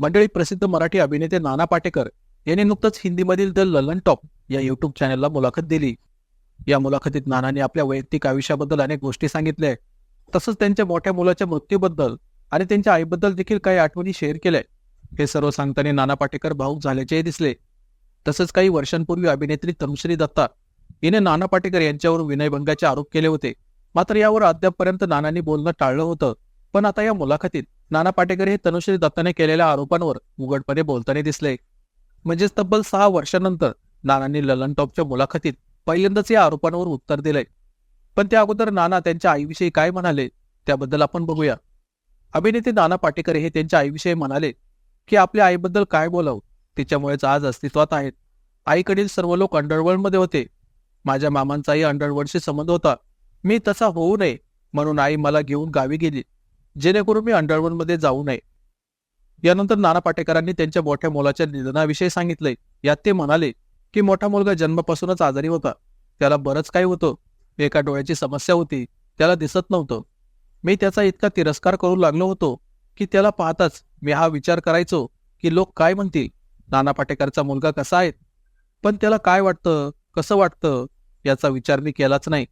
मंडळी प्रसिद्ध मराठी अभिनेते नाना पाटेकर यांनी नुकतंच हिंदीमधील द ललन टॉप या युट्यूब चॅनलला मुलाखत दिली. या मुलाखतीत नानाने आपल्या वैयक्तिक आयुष्याबद्दल अनेक गोष्टी सांगितल्या. तसंच त्यांच्या मोठ्या मुलाच्या मृत्यूबद्दल आणि त्यांच्या आईबद्दल देखील काही आठवणी शेअर केल्या. हे सर्व सांगताना नाना पाटेकर भाऊक झाल्याचेही दिसले. तसंच काही वर्षांपूर्वी अभिनेत्री तनुश्री दत्ता हिने नाना पाटेकर यांच्यावर विनयभंगाचे आरोप केले होते. मात्र यावर अद्यापपर्यंत नानांनी बोलणं टाळलं होतं. पण आता या मुलाखतीत नाना पाटेकर हे तनुश्री दत्ताने केलेल्या आरोपांवर उघडपणे बोलताना दिसले. म्हणजेच तब्बल सहा वर्षानंतर नानांनी ललन टॉपच्या मुलाखतीत पहिल्यांदाच या आरोपांवर उत्तर दिले पण त्या अगोदर नाना त्यांच्या आईविषयी काय म्हणाले त्याबद्दल आपण बघूया. अभिनेते नाना पाटेकर हे त्यांच्या आईविषयी म्हणाले की आपल्या आईबद्दल काय बोलावं? तिच्यामुळेच आज अस्तित्वात आहेत. आईकडील सर्व लोक अंडरवर्ल्डमध्ये होते. माझ्या मामांचाही अंडरवर्ल्डशी संबंध होता. मी तसा होऊ नये म्हणून आई मला घेऊन गावी गेली. जेणेकरून मी अंडरवर्ल्डमध्ये जाऊ नये. यानंतर नाना पाटेकरांनी त्यांच्या मोठ्या मुलाच्या निधनाविषयी सांगितले यात ते म्हणाले की मोठा मुलगा जन्मापासूनच आजारी होता. त्याला बरंच काही होतं. एका डोळ्याची समस्या होती. त्याला दिसत नव्हतं. मी त्याचा इतका तिरस्कार करू लागलो होतो की त्याला पाहताच मी हा विचार करायचो की लोक काय म्हणतील? नाना पाटेकरचा मुलगा कसा आहे? पण त्याला काय वाटतं? कसं वाटतं? याचा विचार मी केलाच नाही.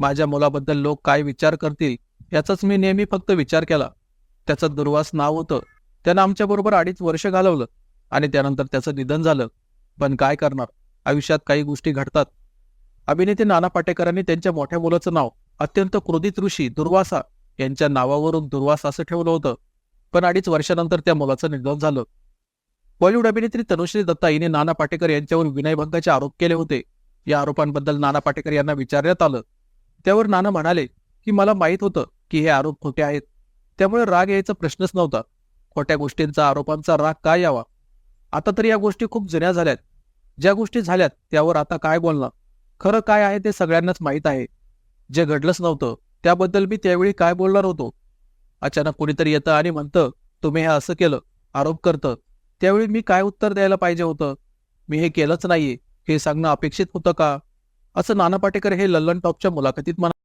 माझ्या मुलाबद्दल लोक काय विचार करतील? याचाच मी नेहमी फक्त विचार केला. त्याचं दुर्वास नाव होतं. त्यानं आमच्याबरोबर अडीच वर्ष घालवलं आणि त्यानंतर त्याचं निधन झालं. पण काय करणार? आयुष्यात काही गोष्टी घडतात. अभिनेते नाना पाटेकरांनी त्यांच्या मोठ्या मुलाचं नाव अत्यंत क्रोधित ऋषी दुर्वासा यांच्या नावावरून दुर्वासा असं ठेवलं होतं. पण अडीच वर्षानंतर त्या मुलाचं निधन झालं. बॉलिवूड अभिनेत्री तनुश्री दत्ता हिने नाना पाटेकर यांच्यावर विनयभंगाचे आरोप केले होते. या आरोपांबद्दल नाना पाटेकर यांना विचारण्यात आलं. त्यावर नाना म्हणाले की मला माहीत होतं की हे आरोप खोटे आहेत. त्यामुळे राग यायचा प्रश्नच नव्हता. खोट्या गोष्टींचा आरोपांचा राग का यावा? आता तर या गोष्टी खूप जुन्या झाल्यात. ज्या गोष्टी झाल्यात त्यावर आता काय बोलणं खरं काय आहे ते सगळ्यांनाच माहीत आहे. जे घडलंच नव्हतं त्याबद्दल मी त्यावेळी काय बोलणार होतो? अचानक कोणीतरी येतं आणि म्हणतं तुम्ही हे असं केलं आरोप करतं. त्यावेळी मी काय उत्तर द्यायला पाहिजे होतं? मी हे केलंच नाहीये. हे सांगणं अपेक्षित होतं का? असं नाना पाटेकर हे लल्लन टॉपच्या मुलाखतीत म्हणा